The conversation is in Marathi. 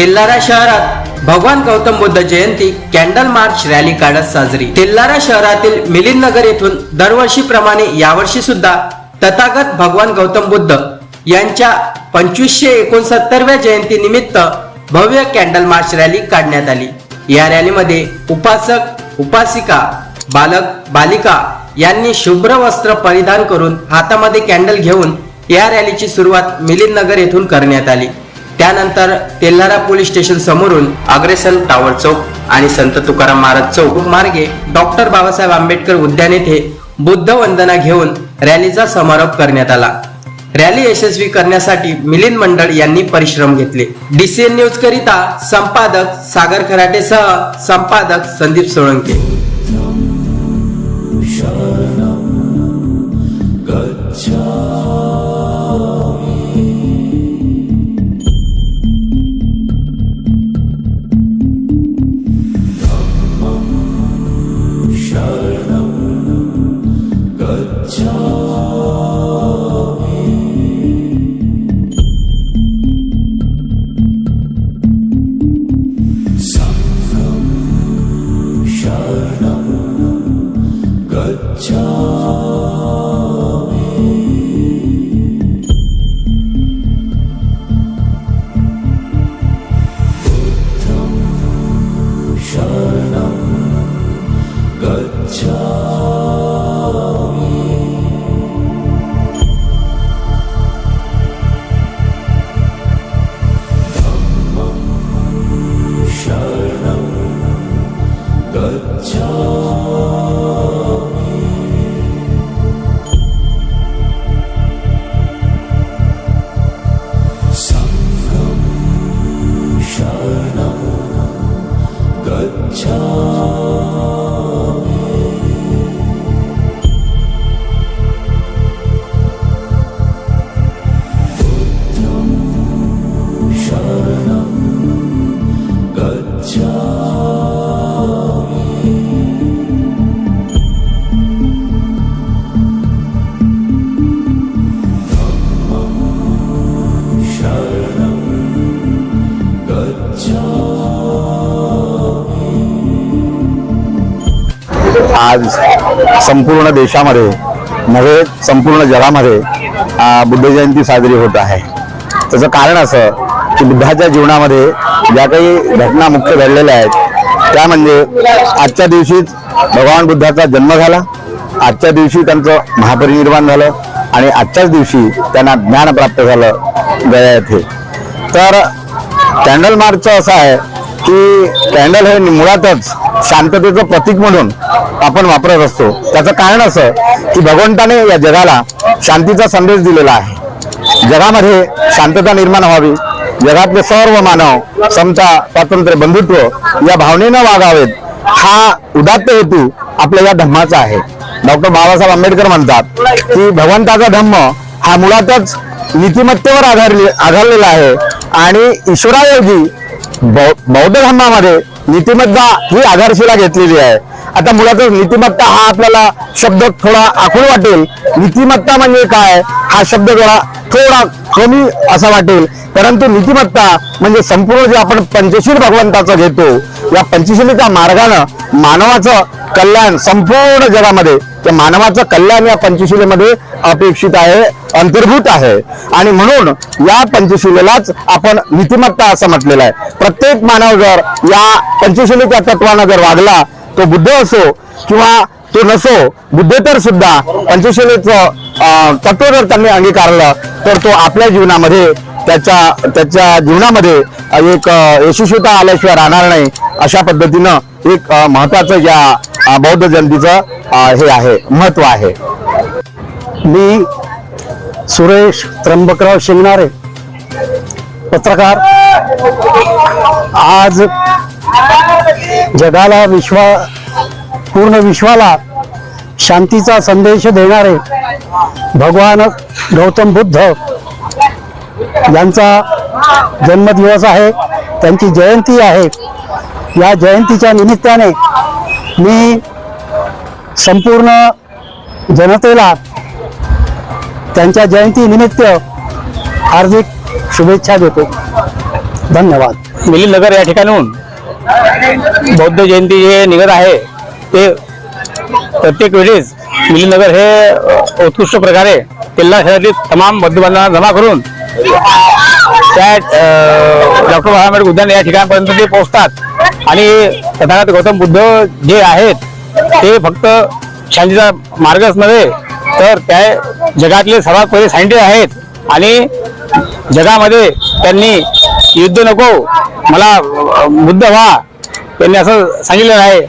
तेल्लारा शहरात भगवान Gautam Buddha Jayanti candle march rally काढत साजरी. तेल्लारा शहरातील मिलिंद नगर येथून दरवर्षीप्रमाणे यावर्षी सुद्धा तथागत भगवान गौतम बुद्ध यांच्या पंचवीसशे एकोणसत्तरव्या जयंती निमित्त भव्य कॅन्डल मार्च रॅली काढण्यात आली. या रॅलीमध्ये उपासक उपासिका बालक बालिका यांनी शुभ्र वस्त्र परिधान करून हातामध्ये कॅन्डल घेऊन या रॅलीची सुरुवात मिलिंद नगर येथून करण्यात आली. त्यानंतर तेल्हारा पोलीस स्टेशन समोरून अग्रेसन टावर चौक आणि संत तुकाराम महाराज चौक मार्गे डॉक्टर बाबासाहेब आंबेडकर उद्यान येथे बुद्ध वंदना घेऊन रॅलीचा समारोप करण्यात आला. रॅली यशस्वी करण्यासाठी मिलिंद मंडळ यांनी परिश्रम घेतले. डीसीएन न्यूज करिता संपादक सागर खराटेसह संपादक संदीप सोळंके. गच्छ आज संपूर्ण देशामध्ये नव्हे संपूर्ण जगामध्ये बुद्ध जयंती साजरी होत आहे. त्याचं कारण असं की बुद्धाच्या जीवनामध्ये ज्या काही घटना मुख्य घडलेल्या आहेत त्या म्हणजे आजच्या दिवशीच भगवान बुद्धाचा जन्म झाला आजच्या दिवशी त्यांचं महापरिनिर्वाण झालं आणि आजच्याच दिवशी त्यांना ज्ञान प्राप्त झालं गया येथे तर कॅन्डल मार्चचं असं आहे की कॅन्डल हे मुळातच शांततेचं प्रतीक म्हणून आपण वापरत असतो. त्याचं कारण असं की भगवंताने या जगाला शांतीचा संदेश दिलेला आहे. जगामध्ये शांतता निर्माण व्हावी. जगातले सर्व मानव समता स्वातंत्र्य बंधुत्व या भावनेनं वागावेत. हा उदात्त हेतू आपल्या या धम्माचा आहे. डॉक्टर बाबासाहेब आंबेडकर म्हणतात की भगवंताचा धम्म हा मुळातच नीतिमत्तेवर आधारले आधारलेला आहे. आणि ईश्वराऐवजी बौद्ध धर्मामध्ये नीतिमत्ता ही आधारशिला घेतलेली आहे. आता मुळातच नीतिमत्ता हा आपल्याला शब्द थोडा आखून वाटेल. नीतिमत्ता म्हणजे काय? हा शब्द थोडा थोडा कमी असा वाटेल. परंतु नीतिमत्ता म्हणजे संपूर्ण जे आपण पंचशील भगवंताचं घेतो या पंचशीलीच्या मार्गानं मानवाचं कल्याण संपूर्ण जगामध्ये त्या मानवाचं कल्याण या पंचशिलेमध्ये अपेक्षित आहे अंतर्भूत आहे. आणि म्हणून या पंचशिलेलाच आपण नीतिमत्ता असं म्हटलेलं आहे. प्रत्येक मानव जर या पंचशिलेच्या तत्वानं जर वागला तो बुद्ध असो किंवा तो नसो बुद्धेतर सुद्धा पंचशिलेचं अं, तत्व जर त्यांनी अंगीकारलं तर तो आपल्या जीवनामध्ये त्याच्या त्याच्या जीवनामध्ये एक यशस्वीता आल्याशिवाय राहणार नाही अशा पद्धतीनं एक महत्वाचं या बौद्ध जयंतीचं हे आहे महत्त्व आहे. मी सुरेश त्र्यंबकराव शिंगणारे पत्रकार. आज जगाला विश्वा पूर्ण विश्वाला शांतीचा संदेश देणारे भगवान गौतम बुद्ध यांचा जन्मदिवस आहे त्यांची जयंती आहे. या जयंतीच्या निमित्ताने मी संपूर्ण जनतेला त्यांच्या जयंती निमित्त हार्दिक शुभेच्छा देतो. धन्यवाद. मिलिंद नगर या ठिकाणून बौद्ध जयंती जे निघत आहे ते प्रत्येक वेळेस मिलीनगर हे उत्कृष्ट प्रकारे किल्ला शहरातील तमाम बौद्ध जमा करून त्या डॉक्टर बाबासाहेब आंबेडकर उद्यान या ठिकाणापर्यंत ते पोहोचतात. आणि तथागत गौतम बुद्ध जे आहेत ते फक्त शांतीचा मार्गच नव्हे तर त्या जगातले सर्वात पहिले सायंटिस्ट आहेत. आणि जगामध्ये त्यांनी युद्ध नको मला बुद्ध व्हा त्यांनी असं सांगितलेलं आहे.